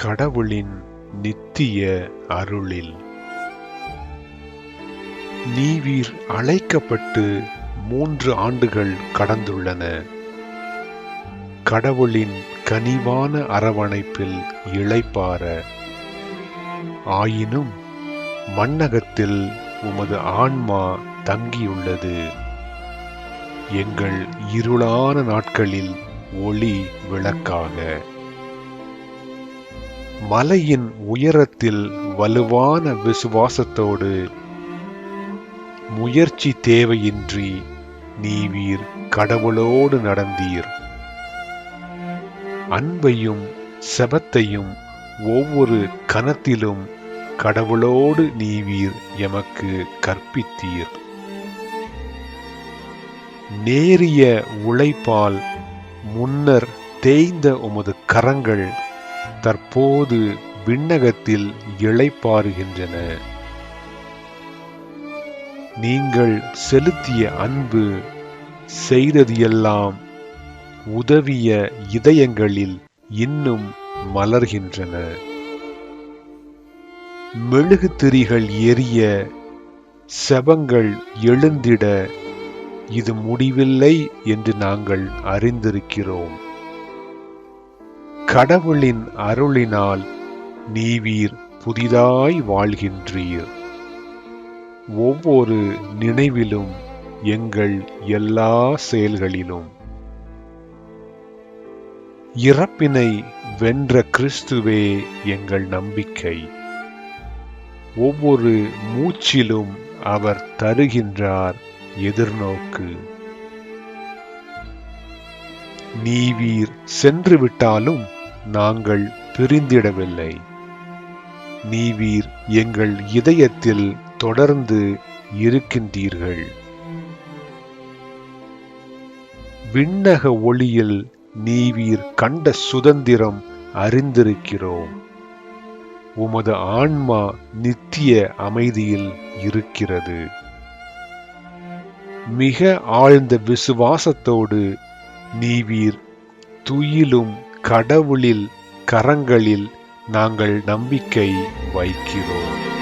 கடவுளின் நித்திய அருளில். நீவீர் அழைக்கப்பட்டு மூன்று ஆண்டுகள் கடந்துள்ளன. கடவுளின் கனிவான அரவணைப்பில் இளைப்பார ஆயினும் மண்ணகத்தில் உமது ஆன்மா தங்கியுள்ளது. எங்கள் இருளான நாட்களில் ஒளி விளக்காக. மலையின் உயரத்தில் வலுவான விசுவாசத்தோடு முயற்சி தேவையின்றி நீவீர் கடவுளோடு நடந்தீர். அன்பையும் செபத்தையும் ஒவ்வொரு கணத்திலும் கடவுளோடு நீவீர் எமக்கு கற்பித்தீர். நேரிய உழைப்பால் முன்னர் தேய்ந்த உமது கரங்கள் தற்போது விண்ணகத்தில் இளைப்பாறுகின்றன நீங்கள் செலுத்திய அன்பு செய்தது எல்லாம் உதவிய இதயங்களில் இன்னும் மலர்கின்றன. மெழுகுத்திரிகள் எரிய செபங்கள் எழுந்திட இது முடிவில்லை என்று நாங்கள் அறிந்திருக்கிறோம். கடவுளின் அருளினால் நீவீர் புதிதாய் வாழ்கின்றீர். ஒவ்வொரு நினைவிலும் எங்கள் எல்லா செயல்களிலும் இறப்பினை வென்ற கிறிஸ்துவே எங்கள் நம்பிக்கை. ஒவ்வொரு மூச்சிலும் அவர் தருகின்றார் எதிர்நோக்கு. நீவீர் சென்று விட்டாலும் நாங்கள் பிரிந்திடவில்லை. நீவீர் எங்கள் இதயத்தில் தொடர்ந்து இருக்கின்றீர்கள். விண்ணக ஒளியில் நீவீர் கண்ட சுதந்திரம் அறிந்திருக்கிறோம். உமது ஆன்மா நித்திய அமைதியில் இருக்கிறது. மிக ஆழ்ந்த விசுவாசத்தோடு நீவீர் துயிலும் கடவுளில் கரங்களில் நாங்கள் நம்பிக்கை வைக்கிறோம்.